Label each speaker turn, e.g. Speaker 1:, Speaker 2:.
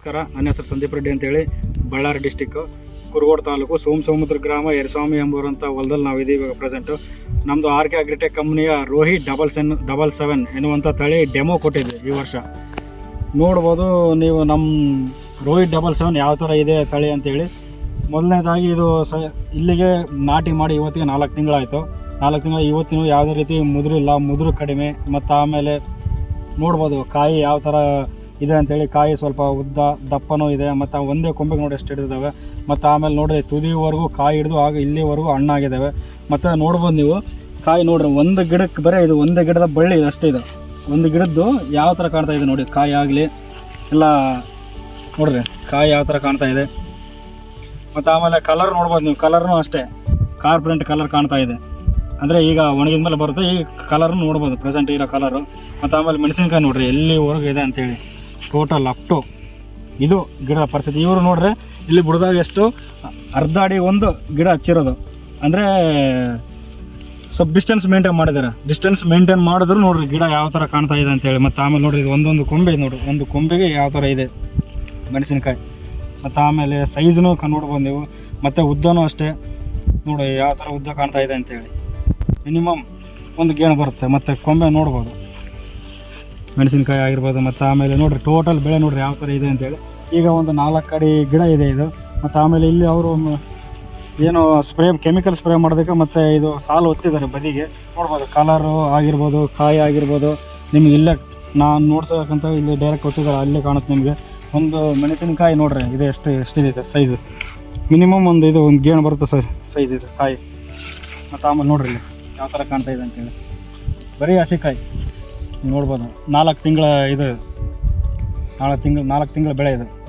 Speaker 1: ನಮಸ್ಕಾರ. ನನ್ನ ಹೆಸರು ಸಂದೀಪ್ ರೆಡ್ಡಿ ಅಂತೇಳಿ. ಬಳ್ಳಾರಿ ಡಿಸ್ಟಿಕ್ಕು ಕುರುಗೋಡು ತಾಲೂಕು, ಸೋಮ ಸಮುದ್ರ ಗ್ರಾಮ ಎರಸ್ವಾಮಿ ಎಂಬುವಂಥ ಹೊಲದಲ್ಲಿ ನಾವು ಇದೀವಿ ಇವಾಗ ಪ್ರೆಸೆಂಟು ನಮ್ಮದು R K agritech ಕಂಪ್ನಿಯ Rohi double seven double seven ಎನ್ನುವಂಥ ತಳಿ ಡೆಮೋ ಕೊಟ್ಟಿದ್ವಿ ಈ ವರ್ಷ. ನೋಡ್ಬೋದು ನೀವು ನಮ್ಮ ರೋಹಿ ಡಬಲ್ ಸೆವೆನ್ ಯಾವ ಥರ ಇದೆ ತಳಿ ಅಂತೇಳಿ. ಮೊದಲನೇದಾಗಿ ಇದು ಸ, ಇಲ್ಲಿಗೆ ನಾಟಿ ಮಾಡಿ ಇವತ್ತಿಗೆ ನಾಲ್ಕು ತಿಂಗಳಾಯಿತು. ನಾಲ್ಕು ತಿಂಗಳು ಇವತ್ತಿನೂ ಯಾವುದೇ ರೀತಿ ಮುದುರಿಲ್ಲ, ಮುದುರು ಕಡಿಮೆ. ಮತ್ತು ಆಮೇಲೆ ನೋಡ್ಬೋದು ಕಾಯಿ ಯಾವ ಥರ ಇದೆ ಅಂತೇಳಿ ಕಾಯಿ ಸ್ವಲ್ಪ ಉದ್ದ ದಪ್ಪನೂ ಇದೆ, ಮತ್ತು ಒಂದೇ ಕೊಂಬೆಗೆ ನೋಡಿ ಎಷ್ಟು ಹಿಡಿದಿದ್ದಾವೆ ಮತ್ತು ಆಮೇಲೆ ನೋಡಿರಿ, ತುದಿವರೆಗೂ ಕಾಯಿ ಹಿಡಿದು ಆಗ ಇಲ್ಲಿವರೆಗೂ ಹಣ್ಣಾಗಿದ್ದಾವೆ ಮತ್ತು ನೋಡ್ಬೋದು ನೀವು, ಕಾಯಿ ನೋಡಿರಿ, ಒಂದು ಗಿಡಕ್ಕೆ ಬರೀ ಇದು ಒಂದೇ ಗಿಡದ ಬಳ್ಳಿ ಅಷ್ಟೇ ಇದೆ. ಒಂದು ಗಿಡದ್ದು ಯಾವ ಥರ ಕಾಣ್ತಾ ಇದೆ ನೋಡಿ, ಕಾಯಿ ಆಗಲಿ ಎಲ್ಲ ನೋಡ್ರಿ, ಕಾಯಿ ಯಾವ ಥರ ಕಾಣ್ತಾ ಇದೆ. ಮತ್ತು ಆಮೇಲೆ ಕಲರ್ ನೋಡ್ಬೋದು ನೀವು ಕಲರ್ನು ಅಷ್ಟೇ ಕಾರ್ ಪ್ರಿಂಟ್ ಕಲರ್ ಕಾಣ್ತಾ ಇದೆ. ಅಂದರೆ ಈಗ ಒಣಗಿದ ಮೇಲೆ ಬರುತ್ತೆ ಈ ಕಲರ್ ನೋಡ್ಬೋದು ಪ್ರೆಸೆಂಟ್ ಇರೋ ಕಲರು ಮತ್ತು ಆಮೇಲೆ ಮೆಣಸಿನ್ಕಾಯಿ ನೋಡಿರಿ, ಎಲ್ಲಿವರೆಗೂ ಇದೆ ಅಂತೇಳಿ. ಟೋಟಲ್ ಅಪ್ ಟು ಇದು ಗಿಡ ಪರಿಸ್ಥಿತಿ. ಇವರು ನೋಡ್ರೆ ಇಲ್ಲಿ ಬುಡದಾಗ ಎಷ್ಟು ಅರ್ಧ ಅಡಿ ಒಂದು ಗಿಡ ಹಚ್ಚಿರೋದು. ಅಂದರೆ ಸ್ವಲ್ಪ ಡಿಸ್ಟೆನ್ಸ್ ಮೇಂಟೈನ್ ಮಾಡಿದ್ದಾರೆ ಡಿಸ್ಟೆನ್ಸ್ ಮೇಂಟೈನ್ ಮಾಡಿದ್ರು ನೋಡ್ರಿ ಗಿಡ ಯಾವ ಥರ ಕಾಣ್ತಾ ಇದೆ ಅಂತೇಳಿ ಮತ್ತು ಆಮೇಲೆ ನೋಡ್ರಿ ಇದು ಒಂದೊಂದು ಕೊಂಬೆ ನೋಡ್ರಿ. ಒಂದು ಕೊಂಬೆಗೆ ಯಾವ ಥರ ಇದೆ ಮೆಣಸಿನಕಾಯಿ. ಮತ್ತು ಆಮೇಲೆ ಸೈಜ್ನು ನೋಡ್ಬೋದು ನೀವು. ಮತ್ತು ಉದ್ದನೂ ಅಷ್ಟೇ. ನೋಡಿ ಯಾವ ಥರ ಉದ್ದ ಕಾಣ್ತಾ ಇದೆ ಅಂತೇಳಿ ಮಿನಿಮಮ್ ಒಂದು ಗೇಣು ಬರುತ್ತೆ. ಮತ್ತು ಕೊಂಬೆ ನೋಡ್ಬೋದು. ಮೆಣಸಿನ್ಕಾಯಿ ಆಗಿರ್ಬೋದು, ಮತ್ತು ಆಮೇಲೆ ನೋಡಿರಿ ಟೋಟಲ್ ಬೆಳೆ ನೋಡಿರಿ ಯಾವ ಥರ ಇದೆ ಅಂತೇಳಿ. ಈಗ ಒಂದು ನಾಲ್ಕು ಅಡಿ ಗಿಡ ಇದೆ ಇದು. ಮತ್ತು ಆಮೇಲೆ ಇಲ್ಲಿ ಅವರು ಏನು ಸ್ಪ್ರೇ ಕೆಮಿಕಲ್ ಸ್ಪ್ರೇ ಮಾಡೋದಕ್ಕೆ ಮತ್ತು ಇದು ಸಾಲು ಒತ್ತಿದ್ದಾರೆ ಬದಿಗೆ. ನೋಡ್ಬೋದು ಕಲರು ಆಗಿರ್ಬೋದು, ಕಾಯಿ ಆಗಿರ್ಬೋದು. ನಿಮ್ಗೆ ಇಲ್ಲೇ, ನಾನು ನೋಡ್ಸೋಕ್ಕಂತ ಇಲ್ಲಿ ಡೈರೆಕ್ಟ್ ಒತ್ತಿದ್ದಾರೆ, ಅಲ್ಲೇ ಕಾಣುತ್ತೆ ನಿಮಗೆ. ಒಂದು ಮೆಣಸಿನಕಾಯಿ ನೋಡ್ರಿ, ಇದು ಎಷ್ಟು ಎಷ್ಟಿದೆ ಸೈಜು ಮಿನಿಮಮ್ ಒಂದು ಇದು, ಒಂದು ಗೇಣು ಬರುತ್ತೆ ಸೈಜ್ ಸೈಜ್ ಇದು, ಕಾಯಿ. ಮತ್ತು ಆಮೇಲೆ ನೋಡ್ರಿ ಇಲ್ಲಿ, ಯಾವ ಥರ ಕಾಣ್ತಾ ಇದೆ ಅಂತೇಳಿ. ಬರೀ ಹಸಿಕಾಯಿ. ನೋಡ್ಬೋದು. ನಾಲ್ಕು ತಿಂಗಳ ಇದು ನಾಲ್ಕು ತಿಂಗಳು ನಾಲ್ಕು ತಿಂಗಳ ಬೆಳೆ ಇದು.